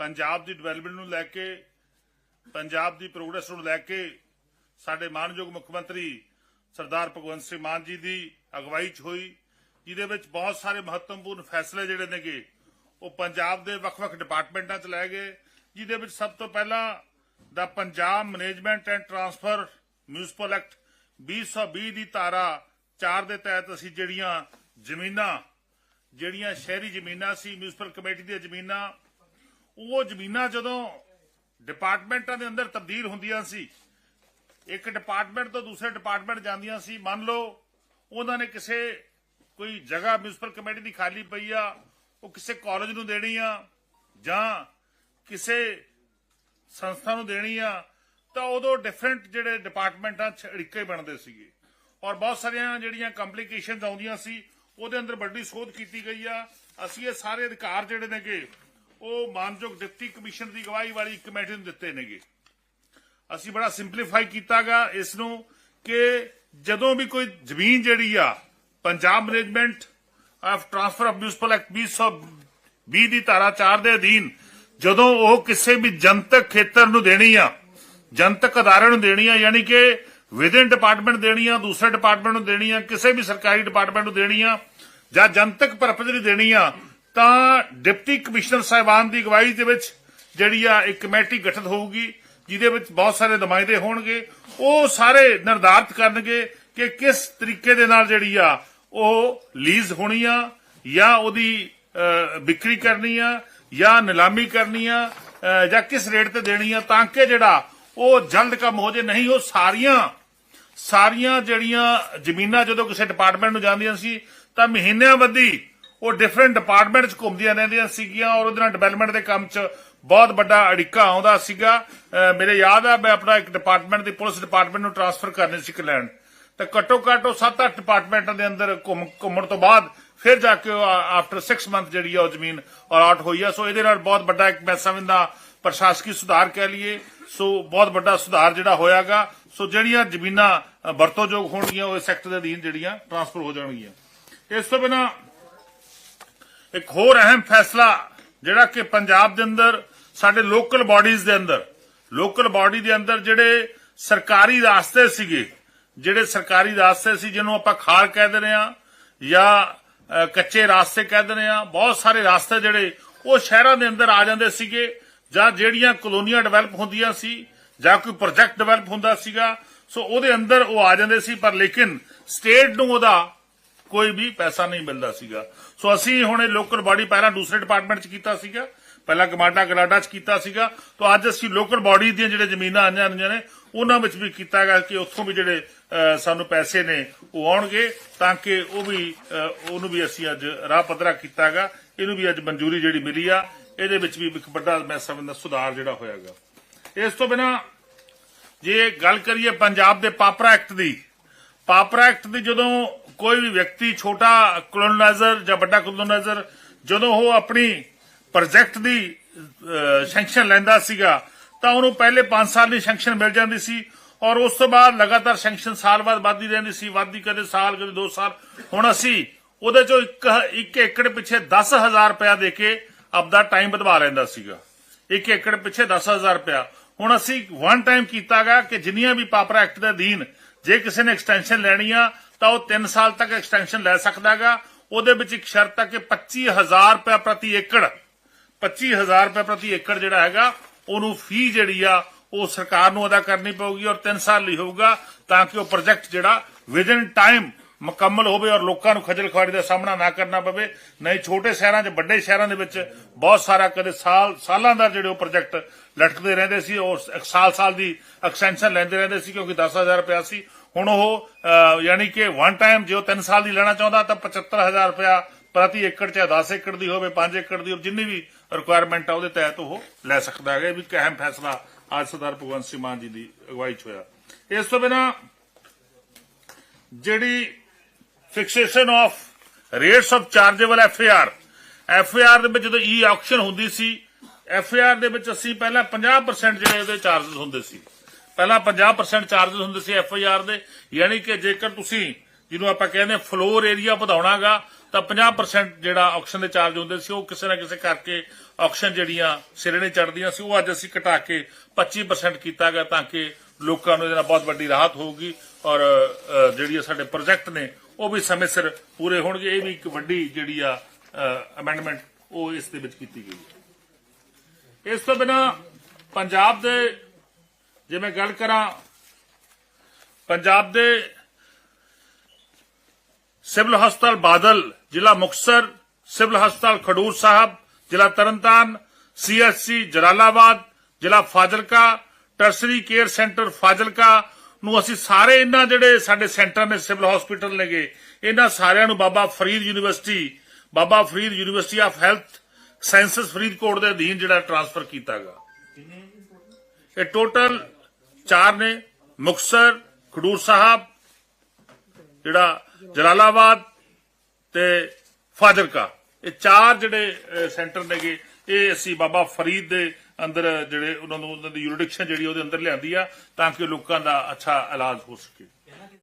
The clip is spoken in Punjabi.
ਪੰਜਾਬ ਦੀ ਡਿਵੈਲਪਮੈਂਟ ਨੂੰ ਲੈ ਕੇ, ਪੰਜਾਬ ਦੀ ਪ੍ਰੋਗਰੈਸ ਨੂੰ ਲੈ ਕੇ ਸਾਡੇ ਮਾਨਯੋਗ ਮੁੱਖ ਮੰਤਰੀ ਸਰਦਾਰ ਭਗਵੰਤ ਸਿੰਘ ਮਾਨ ਜੀ ਦੀ ਅਗਵਾਈ 'ਚ ਹੋਈ, ਜਿਹਦੇ ਵਿੱਚ ਬਹੁਤ ਸਾਰੇ ਮਹੱਤਵਪੂਰਨ ਫੈਸਲੇ ਜਿਹੜੇ ਨੇਗੇ, ਉਹ ਪੰਜਾਬ ਦੇ ਵੱਖ-ਵੱਖ ਡਿਪਾਰਟਮੈਂਟਾਂ 'ਚ ਲਏ ਗਏ, ਜਿਹਦੇ ਵਿੱਚ ਸਭ ਤੋਂ ਪਹਿਲਾਂ ਦਾ Punjab management and transfer municipal act 2020 ਦੀ ਧਾਰਾ 4 ਦੇ ਤਹਿਤ ਅਸੀਂ ਜਿਹੜੀਆਂ ਜ਼ਮੀਨਾਂ, ਜਿਹੜੀਆਂ ਸ਼ਹਿਰੀ ਜ਼ਮੀਨਾਂ ਸੀ ਮਿਊਨਿਸਪਲ ਕਮੇਟੀ ਦੀਆਂ ਜ਼ਮੀਨਾਂ ਉਹ ਜ਼ਮੀਨਾਂ ਜਦੋਂ ਡਿਪਾਰਟਮੈਂਟਾਂ ਦੇ ਅੰਦਰ ਤਬਦੀਲ ਹੁੰਦੀਆਂ ਸੀ, ਇੱਕ ਡਿਪਾਰਟਮੈਂਟ ਤੋਂ ਦੂਸਰੇ ਡਿਪਾਰਟਮੈਂਟ ਜਾਂਦੀਆਂ ਸੀ, ਮੰਨ ਲਓ ਉਹਨਾਂ ਨੇ ਕਿਸੇ ਕੋਈ ਜਗ੍ਹਾ ਮਿਊਨਿਸਪਲ ਕਮੇਟੀ ਦੀ ਖਾਲੀ ਪਈ ਆ, ਉਹ ਕਿਸੇ ਕਾਲਜ ਨੂੰ ਦੇਣੀ ਆ ਜਾਂ ਕਿਸੇ ਸੰਸਥਾ ਨੂੰ ਦੇਣੀ ਆ, ਤਾਂ ਉਦੋਂ ਡਿਫਰੈਂਟ ਜਿਹੜੇ ਡਿਪਾਰਟਮੈਂਟਾਂ ਚ ਅੜਿੱਕੇ ਬਣਦੇ ਸੀਗੇ। ਔਰ ਬਹੁਤ ਸਾਰੀਆਂ ਜਿਹੜੀਆਂ ਕੰਪਲਿਕੇਸ਼ਨਸ ਆਉਂਦੀਆਂ ਸੀ, ਉਹਦੇ ਅੰਦਰ ਵੱਡੀ ਸੋਧ ਕੀਤੀ ਗਈ ਆ। ਅਸੀਂ ਇਹ ਸਾਰੇ ਅਧਿਕਾਰ ਜਿਹੜੇ ਨੇਗੇ ਉਹ ਮਾਨਯੋਗ ਡਿਪਟੀ ਕਮਿਸ਼ਨ ਦੀ ਗਵਾਹੀ ਵਾਲੀ ਕਮੇਟੀ ਨੂੰ ਦਿੱਤੇ ਨੇਗੇ। ਅਸੀਂ ਬੜਾ ਸਿੰਪਲੀਫਾਈ ਕੀਤਾਗਾ ਇਸ ਨੂੰ ਕਿ ਜਦੋਂ ਵੀ ਕੋਈ ਜ਼ਮੀਨ ਜਿਹੜੀ ਆ, Punjab management of transfer of municipal act 2020 ਦੀ ਧਾਰਾ 4 ਦੇ ਅਧੀਨ ਜਦੋਂ ਉਹ ਕਿਸੇ ਵੀ ਜਨਤਕ ਖੇਤਰ ਨੂੰ ਦੇਣੀ ਆ, ਜਨਤਕ ਅਦਾਰੇ ਨੂੰ ਦੇਣੀ ਆ, ਯਾਨੀ ਕਿ ਵਿਦਿਨ ਡਿਪਾਰਟਮੈਂਟ ਦੇਣੀ ਆ, ਦੂਸਰੇ ਡਿਪਾਰਟਮੈਂਟ ਨੂੰ ਦੇਣੀ ਆ, ਕਿਸੇ ਵੀ ਸਰਕਾਰੀ ਡਿਪਾਰਟਮੈਂਟ ਨੂੰ ਦੇਣੀ ਆ, ਜਾਂ ਜਨਤਕ ਪਰਪਸ ਲਈ ਦੇਣੀ ਆ ਤਾਂ ਡਿਪਟੀ ਕਮਿਸ਼ਨਰ ਸਾਹਿਬਾਨ ਦੀ ਅਗਵਾਈ ਦੇ ਵਿੱਚ ਜਿਹੜੀ ਆ ਇੱਕ ਕਮੇਟੀ ਗਠਿਤ ਹੋਊਗੀ, ਜਿਹਦੇ ਵਿੱਚ ਬਹੁਤ ਸਾਰੇ ਨੁਮਾਇੰਦੇ ਹੋਣਗੇ, ਉਹ ਸਾਰੇ ਨਿਰਧਾਰਤ ਕਰਨਗੇ ਕਿ ਕਿਸ ਤਰੀਕੇ ਦੇ ਨਾਲ ਜਿਹੜੀ ਆ ਉਹ ਲੀਜ਼ ਹੋਣੀ ਆ, ਜਾਂ ਉਹਦੀ ਵਿਕਰੀ ਕਰਨੀ ਆ, ਜਾਂ ਨਿਲਾਮੀ ਕਰਨੀ ਆ ਜਾਂ ਕਿਸ ਰੇਟ ਤੇ ਦੇਣੀ ਆ, ਤਾਂ ਕਿ ਜਿਹੜਾ ਉਹ ਜਲਦ ਕੰਮ ਹੋ ਜੇ, ਨਹੀਂ ਉਹ ਸਾਰੀਆਂ ਸਾਰੀਆਂ ਜਿਹੜੀਆਂ ਜ਼ਮੀਨਾਂ ਜਦੋਂ ਕਿਸੇ ਡਿਪਾਰਟਮੈਂਟ ਨੂੰ ਜਾਂਦੀਆਂ ਸੀ, ਤਾਂ ਮਹੀਨਿਆਂ ਬੱਧੀ ਉਹ ਡਿਫਰੈਂਟ ਡਿਪਾਰਟਮੈਂਟ 'ਚ ਘੁੰਮਦੀਆਂ ਰਹਿੰਦੀਆਂ ਸੀਗੀਆਂ ਔਰ ਉਹਦੇ ਨਾਲ ਡਿਵੈਲਪਮੈਂਟ ਦੇ ਕੰਮ 'ਚ ਬਹੁਤ ਵੱਡਾ ਅੜਿੱਕਾ ਆਉਂਦਾ ਸੀਗਾ। ਮੇਰੇ ਯਾਦ ਆ ਮੈਂ ਆਪਣਾ ਇੱਕ ਡਿਪਾਰਟਮੈਂਟ ਦੀ ਪੁਲਿਸ ਡਿਪਾਰਟਮੈਂਟ ਨੂੰ ਟ੍ਰਾਂਸਫਰ ਕਰਨੀ ਸੀ ਇੰਗਲੈਂਡ। ਤੇ ਘੱਟੋ ਘੱਟ ਉਹ 7-8 ਡਿਪਾਰਟਮੈਂਟਾਂ ਦੇ ਅੰਦਰ ਘੁੰਮਣ ਤੋਂ ਬਾਅਦ ਫਿਰ ਜਾ ਕੇ ਆਫਟਰ 6 ਮੰਥ ਜਿਹੜੀ ਆ ਉਹ ਜ਼ਮੀਨ ਅਲਾਟ ਹੋਈ ਆ। ਸੋ ਇਹਦੇ ਨਾਲ ਬਹੁਤ ਵੱਡਾ ਇੱਕ ਮੈਂ ਸਮਝਦਾ ਪ੍ਰਸ਼ਾਸਕੀ ਸੁਧਾਰ ਕਹਿ ਲਈਏ। ਸੋ ਬਹੁਤ ਵੱਡਾ ਸੁਧਾਰ ਜਿਹੜਾ ਹੋਇਆਗਾ। ਸੋ ਜਿਹੜੀਆਂ ਜ਼ਮੀਨਾਂ ਅ, ਵਰਤੋਂਯੋਗ ਹੋਣਗੀਆਂ ਉਹ ਸੈਕਟਰ ਦੇ ਅਧੀਨ ਜਿਹੜੀਆਂ ਟ੍ਰਾਂਸਫਰ ਹੋ ਜਾਣਗੀਆਂ। ਇਸ ਤੋਂ ਬਿਨਾ ਇੱਕ ਹੋਰ ਅਹਿਮ ਫੈਸਲਾ ਜਿਹੜਾ ਕਿ ਪੰਜਾਬ ਦੇ ਅੰਦਰ, ਸਾਡੇ ਲੋਕਲ ਬਾਡੀਜ਼ ਦੇ ਅੰਦਰ, ਲੋਕਲ ਬਾਡੀ ਦੇ ਅੰਦਰ ਜਿਹੜੇ ਸਰਕਾਰੀ ਰਾਸਤੇ ਸੀਗੇ, ਜਿਹੜੇ ਸਰਕਾਰੀ ਰਾਸਤੇ ਸੀ ਜਿਹਨੂੰ ਆਪਾਂ ਖਾਲ ਕਹਿ ਦਿੰਦੇ ਆ ਜਾਂ ਕੱਚੇ ਰਾਸਤੇ ਕਹਿ ਦਿੰਦੇ ਆ ਬਹੁਤ ਸਾਰੇ ਰਾਸਤੇ ਜਿਹੜੇ ਉਹ ਸ਼ਹਿਰਾਂ ਦੇ ਅੰਦਰ ਆ ਜਾਂਦੇ ਸੀਗੇ ਜਾਂ ਜਿਹੜੀਆਂ ਕਲੋਨੀਆਂ ਡਿਵੈਲਪ ਹੁੰਦੀਆਂ ਸੀ ਜਾਂ ਕੋਈ ਪ੍ਰੋਜੈਕਟ ਡਿਵੈਲਪ ਹੁੰਦਾ ਸੀਗਾ, ਸੋ ਉਹਦੇ ਅੰਦਰ ਉਹ ਆ ਜਾਂਦੇ ਸੀ, ਪਰ ਲੇਕਿਨ ਸਟੇਟ ਨੂੰ ਉਹਦਾ ਕੋਈ ਵੀ ਪੈਸਾ ਨਹੀਂ ਮਿਲਦਾ ਸੀਗਾ। ਸੋ ਅਸੀਂ ਹੁਣ ਇਹ ਲੋਕਲ ਬਾਡੀ ਪਹਿਲਾਂ ਦੂਸਰੇ ਡਿਪਾਰਟਮੈਂਟ 'ਚ ਕੀਤਾ ਸੀਗਾ। ਪਹਿਲਾਂ ਕਮਾਂਡਾ ਗਲਾਡਾ 'ਚ ਕੀਤਾ ਸੀਗਾ। ਤੋਂ ਅੱਜ ਅਸੀਂ ਲੋਕਲ ਬਾਡੀ ਦੀਆਂ ਜਿਹੜੇ ਜ਼ਮੀਨਾਂ ਆਈਆਂ ਹੋਈਆਂ ਨੇ, ਉਹਨਾਂ ਵਿੱਚ ਵੀ ਕੀਤਾ ਹੈਗਾ ਕਿ ਉੱਥੋਂ ਵੀ ਜਿਹੜੇ ਸਾਨੂੰ ਪੈਸੇ ਨੇ, ਉਹ ਆਉਣਗੇ ਤਾਂ ਕਿ ਉਹ ਵੀ ਉਹਨੂੰ ਵੀ ਅਸੀਂ ਅੱਜ ਰਾਹ ਪੱਧਰਾ ਕੀਤਾ ਹੈਗਾ। ਇਹਨੂੰ ਵੀ ਅੱਜ ਮਨਜ਼ੂਰੀ ਜਿਹੜੀ ਮਿਲੀ ਆ, ਇਹਦੇ ਵਿੱਚ ਵੀ ਇੱਕ ਵੱਡਾ ਮੈਂ ਸਮਝਦਾ ਸੁਧਾਰ ਜਿਹੜਾ ਹੋਇਆਗਾ ਇਸ ਤੋਂ ਬਿਨਾ ਜੇ ਗੱਲ ਕਰੀਏ ਪੰਜਾਬ ਦੇ ਪਾਪਰਾ ਐਕਟ ਦੀ ਪਾਪਰ ਐਕਟ ਦੀ ਜਦੋਂ ਕੋਈ ਵੀ ਵਿਅਕਤੀ ਛੋਟਾ ਕਲੋਨਾਈਜ਼ਰ ਜਾਂ ਵੱਡਾ ਕਲੋਨਾਈਜ਼ਰ ਜਦੋਂ ਉਹ ਆਪਣੀ ਪ੍ਰੋਜੈਕਟ ਦੀ ਸੈਂਕਸ਼ਨ ਲੈਂਦਾ ਸੀਗਾ, ਤਾਂ ਉਹਨੂੰ ਪਹਿਲੇ 5 ਸਾਲ ਦੀ ਸੈਂਕਸ਼ਨ ਮਿਲ ਜਾਂਦੀ ਸੀ ਔਰ ਉਸ ਤੋਂ ਬਾਅਦ ਲਗਾਤਾਰ ਸੈਂਕਸ਼ਨ ਸਾਲ ਬਾਅਦ ਵੱਧਦੀ ਰਹਿੰਦੀ ਸੀ, ਵੱਧਦੀ ਕਦੇ ਸਾਲ, ਕਦੇ 2 ਸਾਲ। ਹੁਣ ਅਸੀਂ ਉਹਦੇ ਚੋਂ ਇੱਕ ਏਕੜ ਪਿੱਛੇ 10000 ਰੁਪਇਆ ਦੇ ਕੇ ਆਪਦਾ ਟਾਈਮ ਵਧਵਾ ਲੈਂਦਾ ਸੀਗਾ। ਇੱਕ ਏਕੜ ਪਿੱਛੇ 10000 ਰੁਪਇਆ। ਹੁਣ ਅਸੀਂ ਵਨ ਟਾਈਮ ਕੀਤਾ ਕੀਤਾਗਾ ਕਿ ਜਿੰਨੀਆਂ ਵੀ ਪਾਪਰ ਐਕਟ ਦੇ ਅਧੀਨ ਜੇ ਕਿਸੇ ਨੇ ਐਕਸਟੈਂਸ਼ਨ ਲੈਣੀ ਆ, ਤਾਂ ਉਹ 3 ਸਾਲ ਤੱਕ ਐਕਸਟੈਂਸ਼ਨ ਲੈ ਸਕਦਾਗਾ। ਉਹਦੇ ਵਿੱਚ ਇੱਕ ਸ਼ਰਤ ਹੈ ਕਿ 25000 ਰੁਪਏ ਪ੍ਰਤੀ ਏਕੜ 25000 ਰੁਪਏ ਪ੍ਰਤੀ ਏਕੜ ਜਿਹੜਾ ਹੈਗਾ, ਉਹਨੂੰ ਫੀ ਜਿਹੜੀ ਆ, ਉਹ ਸਰਕਾਰ ਨੂੰ ਅਦਾ ਕਰਨੀ ਪਊਗੀ ਔਰ 3 ਸਾਲ ਲਈ ਹੋਊਗਾ, ਤਾਂ ਕਿ ਉਹ ਪ੍ਰੋਜੈਕਟ ਜਿਹੜਾ ਵਿਦਨ ਟਾਈਮ ਮੁਕੰਮਲ ਹੋਵੇ ਔਰ ਲੋਕਾਂ ਨੂੰ ਖੱਜਲ ਖੁਆਰੀ ਦਾ ਸਾਹਮਣਾ ਨਾ ਕਰਨਾ ਪਵੇ। ਨਹੀਂ, ਛੋਟੇ ਸ਼ਹਿਰਾਂ 'ਚ ਵੱਡੇ ਸ਼ਹਿਰਾਂ ਦੇ ਵਿੱਚ ਬਹੁਤ ਸਾਰਾ ਕਦੇ ਸਾਲ ਸਾਲਾਂ ਦਾ ਜਿਹੜੇ ਉਹ ਪ੍ਰੋਜੈਕਟ ਲਟਕਦੇ ਰਹਿੰਦੇ ਸੀ ਔਰ ਸਾਲ ਸਾਲ ਦੀ ਐਕਸਟੈਂਸ਼ਨ ਲੈਂਦੇ ਰਹਿੰਦੇ ਸੀ ਕਿਉਂਕਿ 10000 ਰੁਪਇਆ ਸੀ। ਹੁਣ ਉਹ ਯਾਨੀ ਕਿ ਵਨ ਟਾਈਮ ਜੇ ਉਹ 3 ਸਾਲ ਦੀ ਲੈਣਾ ਚਾਹੁੰਦਾ ਤਾਂ 75000 ਰੁਪਇਆ ਪ੍ਰਤੀ ਏਕੜ ਚਾਹੇ 10 ਏਕੜ ਦੀ ਹੋਵੇ 5 ਏਕੜ ਦੀ ਹੋਵੇ, ਜਿੰਨੀ ਵੀ ਰਿਕੁਆਇਰਮੈਂਟ ਆ ਉਹਦੇ ਤਹਿਤ ਉਹ ਲੈ ਸਕਦਾ ਹੈ ਇਹ ਵੀ ਇੱਕ ਅਹਿਮ ਫੈਸਲਾ ਅੱਜ ਸਰਦਾਰ ਭਗਵੰਤ ਸਿੰਘ ਮਾਨ ਜੀ ਦੀ ਅਗਵਾਈ 'ਚ ਹੋਇਆ। ਇਸ ਤੋਂ ਬਿਨਾ ਜਿਹੜੀ fixation of rates of chargeable F R F R ਦੇ ਵਿੱਚ ਜਦੋਂ e ਈ ਆਕਸ਼ਨ ਹੁੰਦੀ ਸੀ ਐਫ ਆਰ ਦੇ ਵਿੱਚ ਅਸੀਂ ਪਹਿਲਾਂ 50% ਜਿਹੜੇ ਉਹਦੇ ਚਾਰजेस ਹੁੰਦੇ ਸੀ। ਪਹਿਲਾਂ 50% ਚਾਰजेस ਹੁੰਦੇ ਸੀ ਐਫ ਆਰ ਦੇ। ਯਾਨੀ ਕਿ ਜੇਕਰ ਤੁਸੀਂ, ਜਿਹਨੂੰ ਆਪਾਂ ਕਹਿੰਦੇ ਫਲੋਰ ਏਰੀਆ ਵਧਾਉਣਾਗਾ, ਤਾਂ 50% ਜਿਹੜਾ ਆਕਸ਼ਨ ਦੇ ਚਾਰਜ ਹੁੰਦੇ ਸੀ, ਉਹ ਕਿਸੇ ਨਾ ਕਿਸੇ ਕਰਕੇ ਆਕਸ਼ਨ ਜਿਹੜੀਆਂ ਸਿਰੇ ਨੇ ਚੜਦੀਆਂ ਸੀ, ਉਹ ਅੱਜ ਅਸੀਂ ਘਟਾ ਕੇ 25% ਕੀਤਾ ਗਿਆ ਤਾਂ ਕਿ ਲੋਕਾਂ ਨੂੰ ਇਹਦੇ ਬਹੁਤ ਵੱਡੀ ਰਾਹਤ ਹੋਊਗੀ ਔਰ ਜਿਹੜੀ ਸਾਡੇ ਪ੍ਰੋਜੈਕਟ ਨੇ ਉਹ ਵੀ ਸਮੇਂ ਸਿਰ ਪੂਰੇ ਹੋਣਗੇ। ਇਹ ਵੀ ਇੱਕ ਵੱਡੀ ਜਿਹੜੀ ਆ ਅਮੈਂਡਮੈਂਟ ਉਹ ਇਸ ਦੇ ਵਿੱਚ ਕੀਤੀ ਗਈ ਹੈ। ਇਸ ਤੋਂ ਬਿਨਾ ਪੰਜਾਬ ਦੇ, ਜੇ ਮੈਂ ਗੱਲ ਕਰਾਂ, ਪੰਜਾਬ ਦੇ ਸਿਵਲ ਹਸਪਤਾਲ ਬਾਦਲ, ਜ਼ਿਲ੍ਹਾ ਮੁਕਤਸਰ, ਸਿਵਲ ਹਸਪਤਾਲ ਖਡੂਰ ਸਾਹਿਬ, ਜ਼ਿਲ੍ਹਾ ਤਰਨਤਾਰਨ, ਸੀਐਸਸੀ ਜਲਾਲਾਬਾਦ, ਜ਼ਿਲ੍ਹਾ Fazilka, tertiary care centre Fazilka ਨੂੰ ਅਸੀਂ ਸਾਰੇ ਇਹਨਾਂ ਜਿਹੜੇ ਸਾਡੇ ਸੈਂਟਰ ਨੇ ਸਿਵਲ ਹਸਪੀਟਲ ਨੇਗੇ, ਇਹਨਾਂ ਸਾਰਿਆਂ ਨੂੰ Baba Farid university, Baba Farid university of health sciences Faridkot ਦੇ ਅਧੀਨ ਜਿਹੜਾ ਟ੍ਰਾਂਸਫਰ ਕੀਤਾਗਾ। ਇਹ ਟੋਟਲ ਚਾਰ ਨੇ, ਮੁਕਤਸਰ, ਖਡੂਰ ਸਾਹਿਬ, ਜਿਹੜਾ ਜਲਾਲਾਬਾਦ ਤੇ ਫਾਜ਼ਿਲਕਾ। ਇਹ ਚਾਰ ਜਿਹੜੇ ਸੈਂਟਰ ਨੇਗੇ। ਇਹ ਅਸੀਂ ਬਾਬਾ ਫਰੀਦ ਦੇ ਅੰਦਰ ਜਿਹੜੇ ਉਹਨਾਂ ਨੂੰ ਉਹਨਾਂ ਦੀ ਯੂਰਿਡਿਕਸ਼ਨ ਜਿਹੜੀ ਉਹਦੇ ਅੰਦਰ ਲਿਆਂਦੀ ਆ ਤਾਂ ਕਿ ਲੋਕਾਂ ਦਾ ਅੱਛਾ ਇਲਾਜ ਹੋ ਸਕੇ।